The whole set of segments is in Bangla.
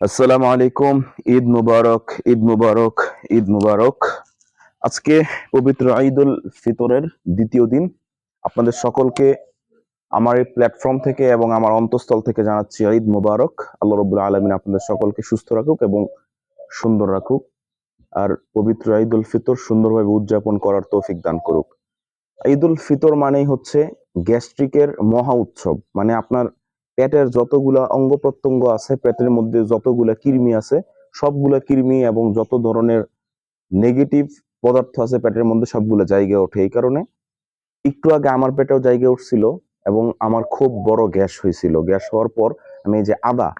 আসসালামু আলাইকুম, ঈদ মুবারক ঈদ মুবারক ঈদ মুবারক। আজকে পবিত্র ঈদুল ফিতরের দ্বিতীয় দিন। আপনাদের সকলকে আমার এই প্ল্যাটফর্ম থেকে এবং আমার অন্তঃস্থল থেকে জানাচ্ছি ঈদ মুবারক। আল্লাহ রবুল্লা আলমিন আপনাদের সকলকে সুস্থ রাখুক এবং সুন্দর রাখুক। আর পবিত্র ঈদুল ফিতর সুন্দরভাবে উদযাপন করার তৌফিক দান করুক। ঈদুল ফিতর মানেই হচ্ছে গ্যাস্ট্রিকের মহা উৎসব মানে আপনার পেটের যতগুলা অঙ্গ প্রত্যঙ্গ আছে, পেটের মধ্যে যতগুলা কৃমি আছে, সবগুলা কৃমি এবং যত ধরনের নেগেটিভ পদার্থ আছে পেটের মধ্যে সবগুলো জায়গায় ওঠে। এই কারণে একটু আগে আমার পেটেও জায়গা উঠছিল এবং আমার খুব বড় গ্যাস হয়েছিল। গ্যাস হওয়ার পর আমি যে আদা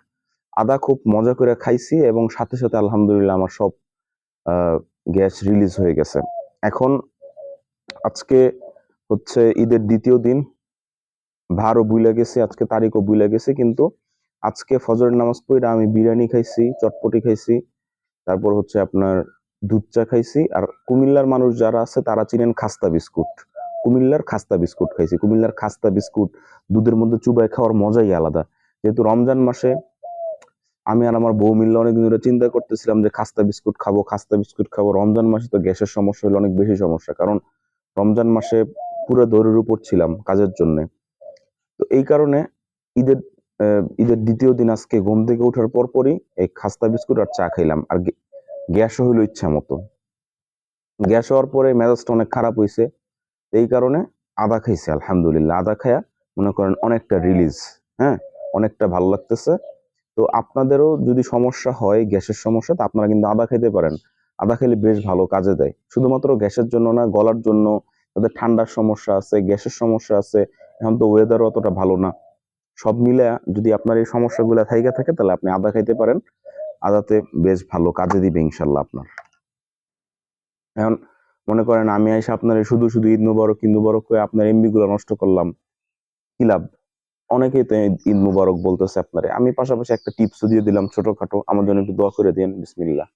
আদা খুব মজা করে খাইছি এবং সাথে সাথে আলহামদুলিল্লাহ আমার সব গ্যাস রিলিজ হয়ে গেছে। এখন আজকে হচ্ছে ঈদের দ্বিতীয় দিন। ভারও বুইলা গেছে, আজকে তারিখও বুইলা গেছে, কিন্তু আজকে ফজরের নামাজ পড়ে আমি বিরিয়ানি খাইছি, চটপটি খাইছি, তারপর হচ্ছে আপনার দুধ চা খাইছি, আর কুমিল্লার মানুষ যারা আছে তারা চিনেন খাস্তা বিস্কুট। কুমিল্লার খাস্তা বিস্কুট খাইছি, কুমিল্লার খাস্তা বিস্কুট দুধের মধ্যে চুবাই খাওয়ার মজাই আলাদা। যেহেতু রমজান মাসে আমি আর আমার বউ মিল্লা অনেক ধরে চিন্তা করতেছিলাম যে খাস্তা বিস্কুট খাব, খাস্তা বিস্কুট খাব, রমজান মাসে তো গ্যাসের সমস্যা হলো অনেক বেশি সমস্যা, কারণ রমজান মাসে পুরো দৌড়ের উপর ছিলাম কাজের জন্য। তো এই কারণে ঈদের ঈদের দ্বিতীয় দিন আজকে ঘুম থেকে ওঠার পর পরই এই খাস্তা বিস্কুট আর চা খাইলাম। আর গ্যাসও হইল ইচ্ছা মতো। গ্যাস হওয়ার পরে মেজাজটা অনেক খারাপ হয়েছে এই কারণে আদা খাইছে, আলহামদুলিল্লাহ। আদা খায়া মনে করেন অনেকটা রিলিজ হ্যাঁ? অনেকটা ভালো লাগতেছে। তো আপনাদেরও যদি সমস্যা হয়, গ্যাসের সমস্যা, তো আপনারা কিন্তু আদা খেতে পারেন। আদা খেলে বেশ ভালো কাজে দেয়। শুধুমাত্র গ্যাসের জন্য না, গলার জন্য, তাদের ঠান্ডার সমস্যা আছে, গ্যাসের সমস্যা আছে এখন তো ওয়েদারও অতটা ভালো না। সব মিলে যদি আপনার এই সমস্যাগুলো থাইকা থাকে, তাহলে আপনি আদা খাইতে পারেন। আদাতে বেশ ভালো, কাজে দিবে ইনশাল্লাহ আপনার। এখন মনে করেন আমি এসে আপনার শুধু শুধু ঈদ মুবারক ঈদ মুবারক করে আপনার এমবি গুলো নষ্ট করলাম, কি লাভ? অনেকেই তো ঈদ মুবারক বলতেছে আপনারে। আমি পাশাপাশি একটা টিপসও দিয়ে দিলাম ছোটখাটো, আমার জন্য একটু দোয়া করে দিন বিসমিল্লাহ।